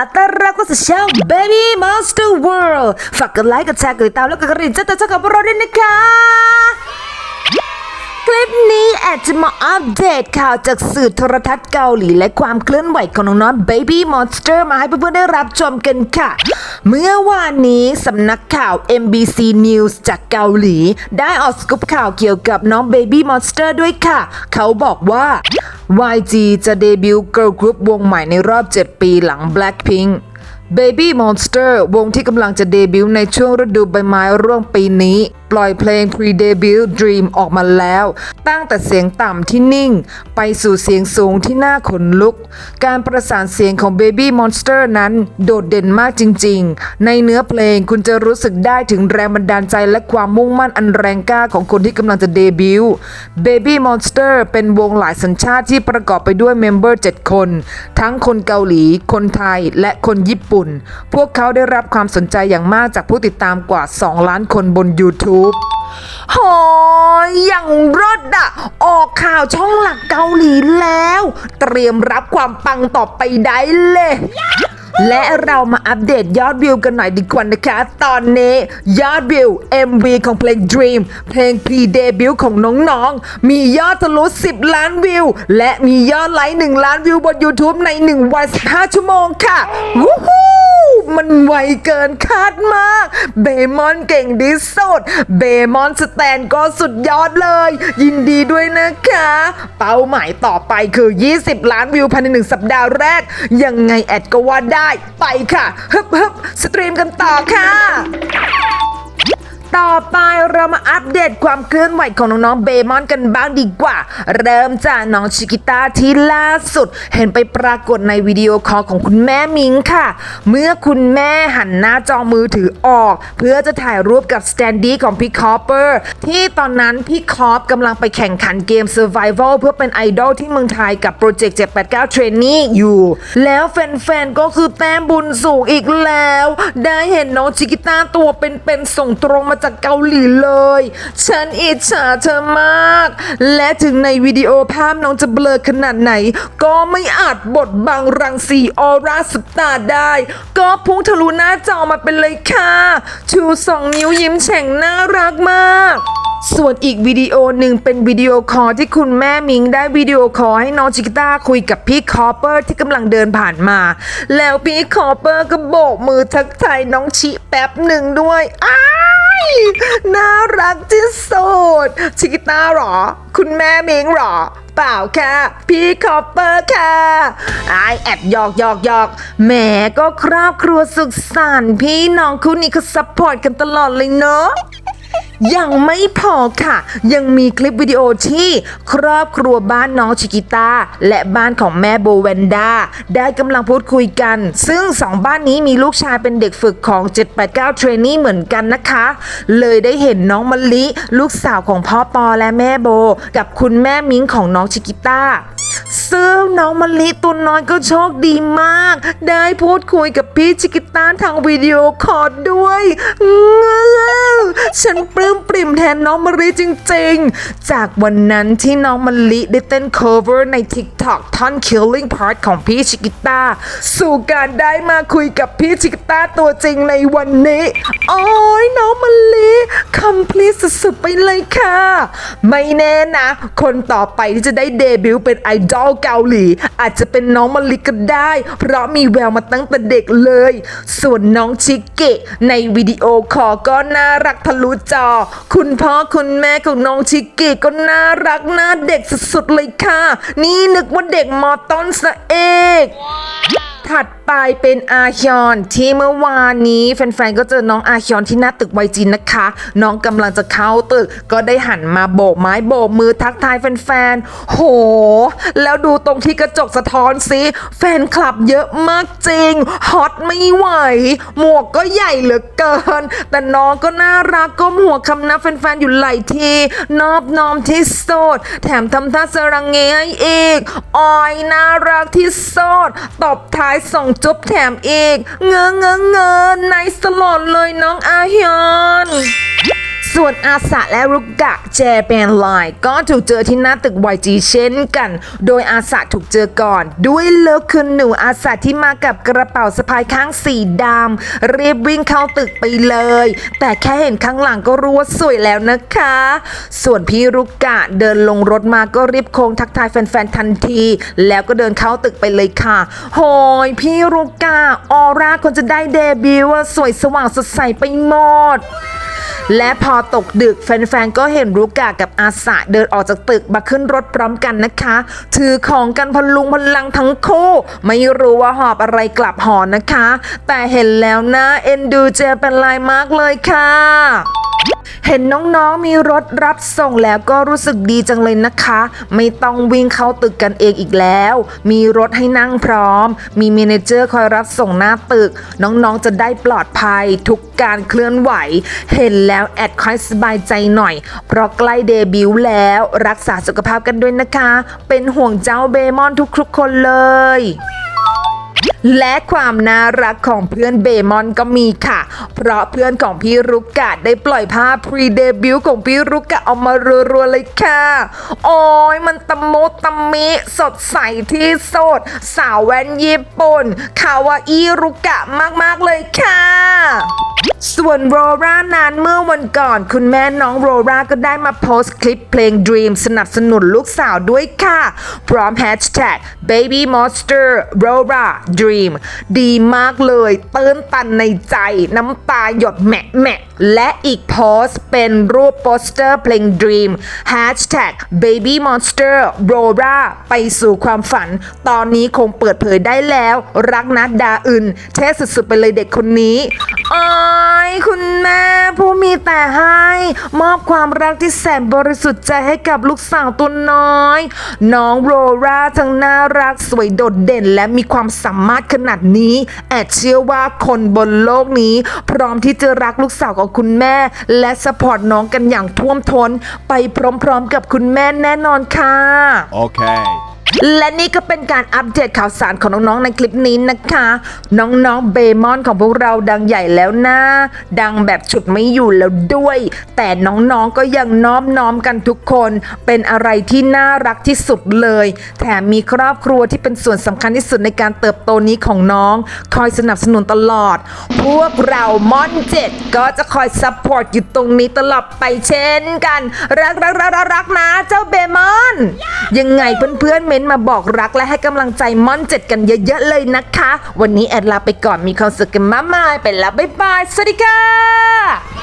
อต้อนรับเข้าสู่ช่อง คลิปนี้แอดจะมาอัปเดตข่าวจากสื่อโทรทัศน์เกาหลีและความเคลื่อนไหวของน้องๆ Baby Monster มาให้เพื่อนๆได้รับชมกันค่ะ เมื่อวานนี้สำนักข่าว MBC News จากเกาหลี ได้ออกสกู๊ปข่าวเกี่ยวกับน้อง Baby Monster ด้วยค่ะ เขาบอกว่า YG จะเดบิวต์ Girl Group วงใหม่ในรอบ 7 ปีหลัง Blackpink Baby Monster วงที่กำลังจะเดบิวต์ในช่วงฤดูใบไม้ร่วงปีนี้ ปล่อยเพลง Pre-Debut Dream ออกมาแล้ว ตั้งแต่เสียงต่ำที่นิ่ง ไปสู่เสียงสูงที่น่าขนลุก การประสานเสียงของ Baby Monster นั้นโดดเด่นมากจริงๆ ในเนื้อเพลงคุณจะรู้สึกได้ถึงแรงบันดาลใจและความมุ่งมั่นอันแรงกล้าของคนที่กำลังจะเดบิวต์ Baby Monster เป็นวงหลายสัญชาติที่ประกอบไปด้วยเมมเบอร์7คน ทั้งคนเกาหลี คนไทย และคนญี่ปุ่นพวกเขาได้รับความสนใจอย่างมากจากผู้ติดตามกว่า 2 ล้านคนบน YouTube โหยอย่างรถอะออกข่าวช่องหลักเกาหลีแล้ว เตรียมรับความปังต่อไปได้เลย และเรามาอัปเดตยอดวิวกันหน่อยดีกว่านะคะ ตอนนี้ยอดวิว MV ของเพลง Dream เพลง pre debut ของน้องๆ มียอดทะลุ 10 ล้านวิว และมียอดไลค์ 1 ล้านวิวบน YouTube ใน 1 วัน 15 ชั่วโมงค่ะ วู้ฮู้ มันไวเกินคาดมาก เบมอนเก่งดิสุดเบมอนสแตนก็สุดยอดเลย ยินดีด้วยนะคะ เป้าหมายต่อไปคือ 20 ล้านวิวภายในหนึ่งสัปดาห์แรก ยังไงแอดก็ว่าได้ ไปค่ะ ฮึบฮึบสตรีมกันต่อค่ะ ต่อไปเรามาอัปเดตความเคลื่อนไหวของน้องๆเบมอนกันบ้างดีกว่า เริ่มจากน้องชิกิต้าที่ล่าสุด เห็นไปปรากฏในวิดีโอคอลของคุณแม่มิงค่ะ เมื่อคุณแม่หันหน้าจอมือถือออก เพื่อจะถ่ายรูปกับสแตนดี้ของพี่คอปเปอร์ที่ตอนนั้นพี่คอปกำลังไปแข่งขันเกม Survival เพื่อเป็นไอดอลที่เมืองไทยกับโปรเจกต์789 Trainee อยู่ แล้วแฟนๆก็คือแต้มบุญสูงอีกแล้ว ได้เห็นน้องชิกิต้าตัวเป็นๆส่งตรงมาจากากเกาหลีเลย ฉันอิจฉาเธอมาก และถึงในวิดีโอภาพน้องจะเบลอขนาดไหน ก็ไม่อาจบดบังรังสีออร่าสุดตาได้ ก็พุ่งทะลุหน้าจอมาเป็นเลยค่ะ ชูสองนิ้วยิ้มแฉ่งน่ารักมากส่วนอีกวิดีโอหนึ่งเป็นวิดีโอคอลที่คุณแม่มิงได้วิดีโอคอลให้น้องชิกิต้าคุยกับพี่คอปเปอร์ที่กำลังเดินผ่านมา แล้วพี่คอปเปอร์ก็โบกมือทักทายน้องชิแป๊บหนึ่งด้วยอ้า น่ารักที่สุดชิกิต้าหรอ คุณแม่มิงหรอ เปล่าค่ะ พี่คอปเปอร์ค่ะไอแอบหยอกหยอกหยอกแหมก็ครอบครัวสุขสันต์พี่น้องคู่นี้ก็ซัพพอร์ตกันตลอดเลยเนาะ ยังไม่พอค่ะ ยังมีคลิปวิดีโอที่ครอบครัวบ้านน้องชิกิตาและบ้านของแม่โบเวนด้าได้กำลังพูดคุยกัน ซึ่งสองบ้านนี้มีลูกชายเป็นเด็กฝึกของ 789เทรนนี่เหมือนกันนะคะ เลยได้เห็นน้องมะลิ ลูกสาวของพ่อปอและแม่โบ กับคุณแม่มิ้งของน้องชิกิตาซึ่งน้องมะลิตัวน้อยก็โชคดีมาก ได้พูดคุยกับพี่ชิกิตาทางวิดีโอคอลด้วยอื้อ ฉันปลื้มปริ่มแทนน้องมะลิจริงๆ จากวันนั้นที่น้องมะลิได้เต้น cover ใน TikTok ท่อน Killing Part ของพี่ชิกิต้าสู่การได้มาคุยกับพี่ชิกิต้าตัวจริงในวันนี้ โอ้ยน้องมะลิ สุดๆไปเลยค่ะ ไม่แน่นะ คนต่อไปที่จะได้เดบิวต์เป็นไอดอลเกาหลี อาจจะเป็นน้องมะลิก็ได้ เพราะมีแววมาตั้งแต่เด็กเลย ส่วนน้องชิเกะในวิดีโอคอลก็น่ารักทะลุจอ คุณพ่อคุณแม่ของน้องชิเกะก็น่ารักน่าเด็กสุดๆเลยค่ะ นี่นึกว่าเด็กมอต้นซะเอก ถัดไปเป็นอาฮยอนที่เมื่อวานนี้แฟนๆก็เจอน้องอาฮยอนที่หน้าตึกไวจินนะคะ น้องกำลังจะเข้าตึกก็ได้หันมาโบกไม้โบกมือทักทายแฟนๆโห แล้วดูตรงที่กระจกสะท้อนสิแฟนคลับเยอะมากจริงฮอตไม่ไหว หมวกก็ใหญ่เหลือเกิน แต่น้องก็น่ารักก้มหัวคำนับแฟนๆอยู่หลายทีนอบน้อมที่สุดแถมทำท่าสรังเงให้อีกออยน่ารักที่สุดตบท้ายส่งจุ๊บแถมอีก เงอเงอเงอในสลอดเลยน้องอาฮยอน ส่วนอาสะและรุกกะแจแปนไลน์ก็ถูกเจอที่หน้าตึก YG เช่นกัน โดยอาสะถูกเจอก่อน ด้วยเลิกคืนหนูอาสะที่มากับกระเป๋าสะพายข้างสีดำรีบวิ่งเข้าตึกไปเลย แต่แค่เห็นข้างหลังก็รู้ว่าสวยแล้วนะคะ ส่วนพี่รุกกะเดินลงรถมาก็รีบโค้งทักทายแฟนๆทันที แล้วก็เดินเข้าตึกไปเลยค่ะ โหยพี่รุกกะออร่าคนจะได้เดบิวต์สวยสว่างสดใสไปหมด และพอตกดึกแฟนๆ ก็เห็นรุกากับอาสะเดินออกจากตึกมาขึ้นรถพร้อมกันนะคะ ถือของกันพลุงพลังทั้งคู่ ไม่รู้ว่าหอบอะไรกลับหอนะคะ แต่เห็นแล้วนะ เอ็นดูเจเป็นลายมากเลยค่ะ เห็นน้องๆมีรถรับส่งแล้วก็รู้สึกดีจังเลยนะคะ ไม่ต้องวิ่งเข้าตึกกันเองอีกแล้ว มีรถให้นั่งพร้อม มีเมเนเจอร์คอยรับส่งหน้าตึก น้องๆจะได้ปลอดภัยทุกการเคลื่อนไหว เห็นแล้วแอดคอยสบายใจหน่อย เพราะใกล้เดบิวต์แล้วรักษาสุขภาพกันด้วยนะคะ เป็นห่วงเจ้าเบมอนทุกๆคนเลย และความน่ารักของเพื่อนเบมอนก็มีค่ะ เพราะเพื่อนของพี่รุกกะได้ปล่อยภาพพรีเดบิวต์ของพี่รุกกะออกมารัวๆเลยค่ะ โอ้ยมันตะมุตะมิสดใสที่สุดสาวแว่นญี่ปุ่นคาวาอีรุกะมากๆเลยค่ะส่วนโรรานั้นเมื่อวันก่อนคุณแม่น้องโรราก็ได้มาโพสต์คลิปเพลง Dream สนับสนุนลูกสาวด้วยค่ะ พร้อมแฮชแท็ก Baby Monster Rora Dream ดีมากเลยเตื้นตันในใจน้ำตาหยดแหมะแหมะและอีกโพสต์เป็นรูปโปสเตอร์เพลง Dream Hashtag Baby Monster Rora ไปสู่ความฝัน ตอนนี้คงเปิดเผยได้แล้ว รักนัดดาอึนเท่สุดๆไปเลยเด็กคนนี้อายคุณแม่ผู้มีแต่ให้ มอบความรักที่แสนบริสุทธิ์ใจให้กับลูกสาวตัวน้อย น้องโรราทั้งน่ารักสวยโดดเด่นและมีความสามารถขนาดนี้ แอดเชื่อว่าคนบนโลกนี้ พร้อมที่จะรักลูกสาวของคุณแม่ และสปอร์ตน้องกันอย่างท่วมท้น ไปพร้อมๆกับคุณแม่แน่นอนค่ะ Okay. และนี่ก็เป็นการอัปเดตข่าวสารของน้องๆในคลิปนี้นะคะ น้องๆเบมอนของพวกเราดังใหญ่แล้วนะดังแบบฉุดไม่อยู่แล้วด้วย แต่น้องๆก็ยังน้อมน้อมกันทุกคนเป็นอะไรที่น่ารักที่สุดเลย แถมมีครอบครัวที่เป็นส่วนสำคัญที่สุดในการเติบโตนี้ของน้อง คอยสนับสนุนตลอด พวกเรามอนเจ็ดก็จะคอยซัพพอร์ตอยู่ตรงนี้ตลอดไปเช่นกัน รักรักรักรักรักนะเจ้าเบมอน ยังไงเพื่อนๆเม้นมาบอกรักและให้กำลังใจม่อนเจ็ดกันเยอะๆเลยนะคะ วันนี้แอดลาไปก่อนมีความสุขกันมากมายไปแล้วบ๊ายบายสวัสดีค่ะ